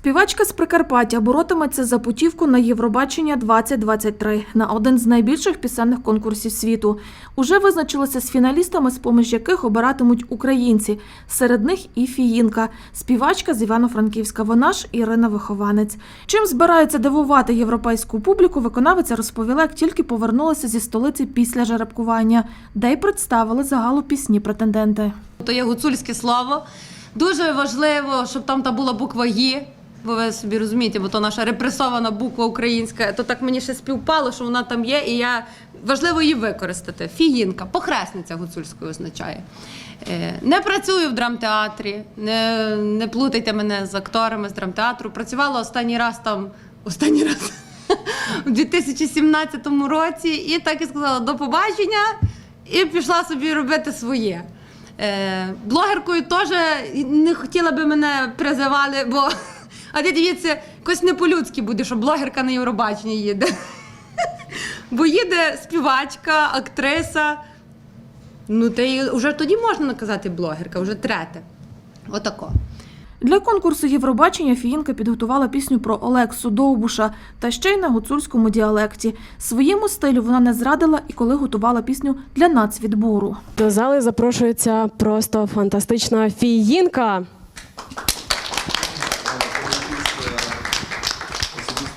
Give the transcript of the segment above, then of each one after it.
Співачка з Прикарпаття боротиметься за путівку на Євробачення 2023 на один з найбільших пісенних конкурсів світу. Уже визначилися з фіналістами, з поміж яких обиратимуть українці. Серед них і Фіїнка, співачка з Івано-Франківська. Вона ж Ірина Вихованець. Чим збирається дивувати європейську публіку, виконавиця розповіла, як тільки повернулася зі столиці після жеребкування, де й представили загалу пісні претенденти. То є гуцульське слово. Дуже важливо, щоб там та була буква «ї», бо ви собі розумієте, бо то наша репресована буква українська. То так мені ще співпало, що вона там є, і я важливо її використати. Фіїнка, похресниця гуцульською означає. Е, Не працюю в драмтеатрі, не, не плутайте мене з акторами з драмтеатру. Працювала останній раз там, останній раз у 2017 році, і так і сказала до побачення, і пішла собі робити своє. Е, блогеркою теж не хотіла би мене призивали, бо а ти дивіться, якось не по-людськи буде, що блогерка на Євробачення їде. Бо їде співачка, актриса. Ну, та й вже тоді можна наказати блогерка, вже трете. Отако. Для конкурсу Євробачення Фіїнка підготувала пісню про Олексу Довбуша та ще й на гуцульському діалекті. Своєму стилю вона не зрадила і коли готувала пісню для нацвідбору. До зали запрошується просто фантастична фіїнка.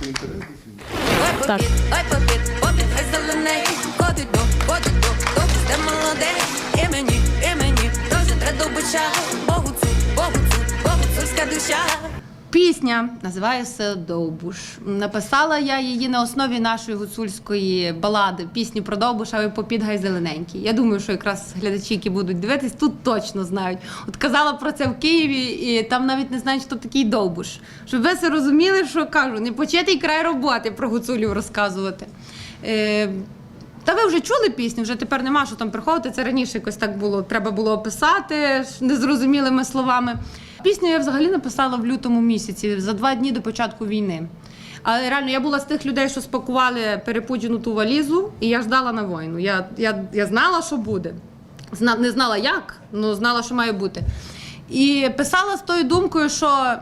Так. ой, попід, попід, хай зелений, ходить до, ходить до, де молодий, і мені, і мені, дуже треба бича, богуцу, богу богуцульська душа. Пісня називається Довбуш. Написала я її на основі нашої гуцульської балади пісні про Довбуша і попід гай зелененький. Я думаю, що якраз глядачі, які будуть дивитись, тут точно знають. От казала про це в Києві, і там навіть не знають, хто такий Довбуш. Щоб ви все розуміли, що кажу, не початий край роботи про гуцулів розказувати. Е, та ви вже чули пісню, вже тепер нема що там приходити. Це раніше якось так було. Треба було описати незрозумілими словами. Пісню я взагалі написала в лютому місяці, за два дні до початку війни. Але реально я була з тих людей, що спакували перепуджену ту валізу, і я ждала на війну. Я, я, я знала, що буде. Зна, не знала як, але знала, що має бути. І писала з тою думкою, що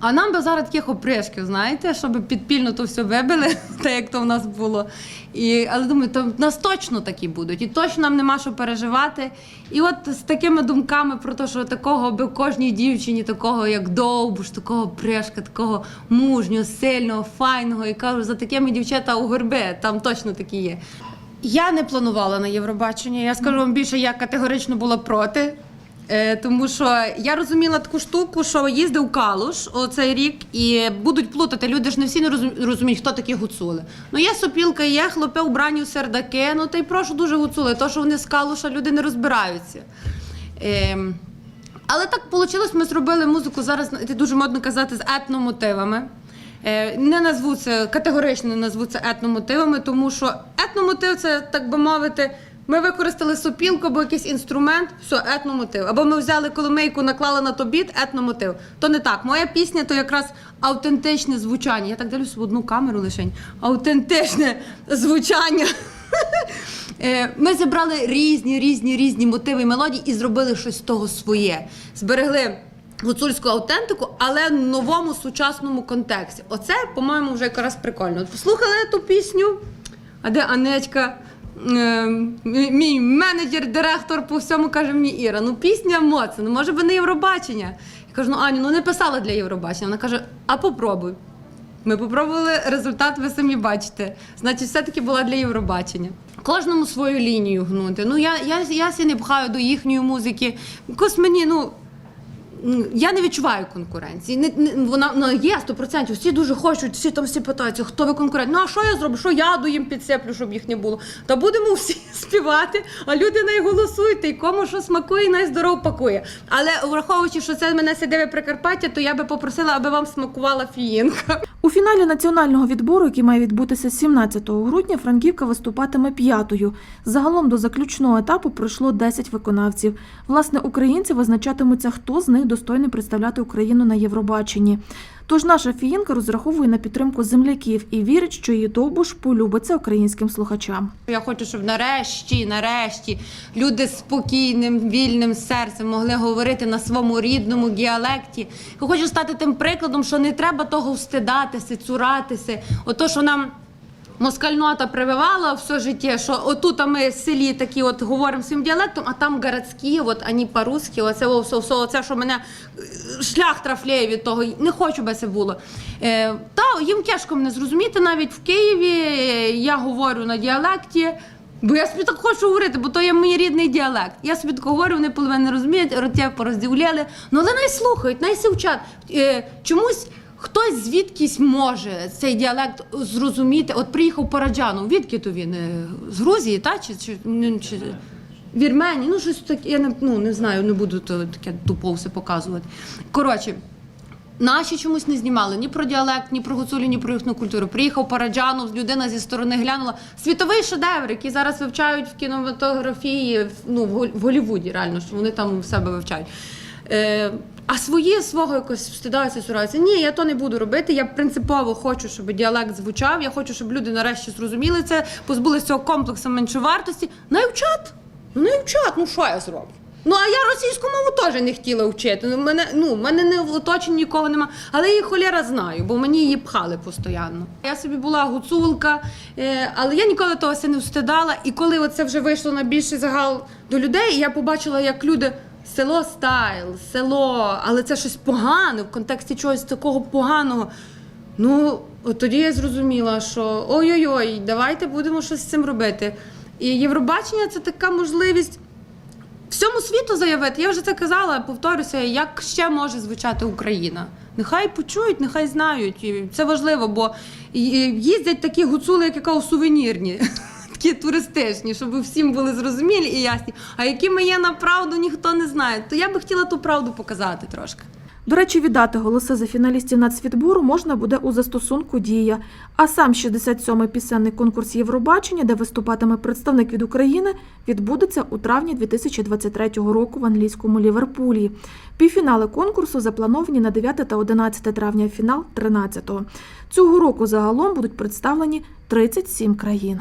а нам би зараз таких опришків, знаєте, щоб підпільно то все вибили, так як то в нас було. І, але думаю, то в нас точно такі будуть, і точно нам нема що переживати. І от з такими думками про те, що такого би кожній дівчині, такого як довбуш, такого пришка, такого мужнього, сильного, файного. І кажу, за такими дівчата у горби, там точно такі є. Я не планувала на Євробачення. Я скажу вам більше, я категорично була проти. Е, тому що я розуміла таку штуку, що їздив Калуш оцей рік, і будуть плутати. Люди ж не всі не розум- розуміють, хто такі гуцули. Ну є сопілка, є убрані в сердаки. Ну та й прошу дуже гуцули. То, що вони з Калуша, люди не розбираються. Ем, але так вийшло, ми зробили музику зараз, знаєте, дуже модно казати, з етномотивами. Е, Не назву це категорично не назву це етномотивами, тому що етномотив це, так би мовити, ми використали сопілку або якийсь інструмент, все, етномотив. Або ми взяли коломийку, наклали на то біт, етномотив. То не так. Моя пісня то якраз автентичне звучання. Я так дивлюсь в одну камеру лишень. Автентичне звучання. Е, Ми зібрали різні, різні, різні мотиви і мелодії і зробили щось з того своє. Зберегли гуцульську автентику, але в новому сучасному контексті. Оце, по-моєму, вже якраз прикольно. Послухали ту пісню, а де Анечка? Е, мій- менеджер, директор по всьому каже мені Іра, ну пісня моцна, ну може би не Євробачення. Я кажу, ну Аню, ну не писала для Євробачення. Вона каже, а попробуй. Ми попробували результат, ви самі бачите. Значить, все-таки була для Євробачення. Кожному свою лінію гнути. Ну я, я, я сі не пхаю до їхньої музики. Якось мені, ну. Я не відчуваю конкуренції. Не, не, вона, вона є 100%. Всі дуже хочуть, всі там всі питаються, хто ви конкурент. Ну а що я зроблю? Що яду їм підсиплю, щоб їх не було? Та будемо всі співати, а люди не голосують, і кому що смакує, най здоров пакує. Але враховуючи, що це мене сидиве Прикарпаття, то я би попросила, аби вам смакувала фіїнка. У фіналі національного відбору, який має відбутися 17 грудня, Франківка виступатиме п'ятою. Загалом до заключного етапу пройшло 10 виконавців. Власне, українці визначатимуться, хто з них достойний представляти Україну на Євробаченні. Тож наша фіїнка розраховує на підтримку земляків і вірить, що її довбуш полюбиться українським слухачам. Я хочу, щоб нарешті, нарешті люди спокійним, вільним серцем могли говорити на своєму рідному діалекті. Я хочу стати тим прикладом, що не треба того встидатися, цуратися. Ото, що нам. Москальнота прививала все життя, що отут ми в селі такі от говоримо своїм діалектом, а там городські, от ані по-русски, оце все, все, оце, що мене е, шлях трафляє від того. Не хочу би це було. Е, та їм тяжко мене зрозуміти навіть в Києві. е, Я говорю на діалекті. Бо я собі так хочу говорити, бо то є мій рідний діалект. Я собі так говорю, вони половину розуміють, роття порозділяли. Ну але най слухають, най се вчать. Е, чомусь хтось звідкись може цей діалект зрозуміти. От приїхав Параджанов, відки то він? Е, З Грузії, та? Чи, чи, ну, чи Вірменії? Ну, щось таке, я не, ну, не знаю, не буду то таке тупо все показувати. Коротше. Наші чомусь не знімали ні про діалект, ні про гуцулю, ні про їхню культуру. Приїхав Параджанов, людина зі сторони глянула. Світовий шедевр, який зараз вивчають в кінематографії, ну, в Гол- Голлівуді, реально, що вони там себе вивчають. Е, а свої свого якось встидаються, цураються. Ні, я то не буду робити. Я принципово хочу, щоб діалект звучав. Я хочу, щоб люди нарешті зрозуміли це, позбулися цього комплексу меншовартості. Навчат! Ну, навчат, ну що я зроблю? Ну, а я російську мову теж не хотіла вчити. Ну, мене, ну, мене не в оточенні нікого нема. Але я її холєра знаю, бо мені її пхали постійно. Я собі була гуцулка, е, але я ніколи того не встидала. І коли це вже вийшло на більший загал до людей, я побачила, як люди. Село стайл, село, але це щось погане в контексті чогось такого поганого. Ну, от тоді я зрозуміла, що ой-ой-ой, давайте будемо щось з цим робити. І Євробачення це така можливість всьому світу заявити. Я вже це казала, повторюся, як ще може звучати Україна. Нехай почують, нехай знають. І це важливо, бо їздять такі гуцули, як яка сувенірні. Такі туристичні, щоб всім були зрозумілі і ясні. А які ми є на правду, ніхто не знає. То я би хотіла ту правду показати трошки. До речі, віддати голоси за фіналістів нацвідбору можна буде у застосунку Дія. А сам 67-й пісенний конкурс Євробачення, де виступатиме представник від України, відбудеться у травні 2023 року в англійському Ліверпулі. Півфінали конкурсу заплановані на 9 та 11 травня, фінал 13-го. Цього року загалом будуть представлені 37 країн.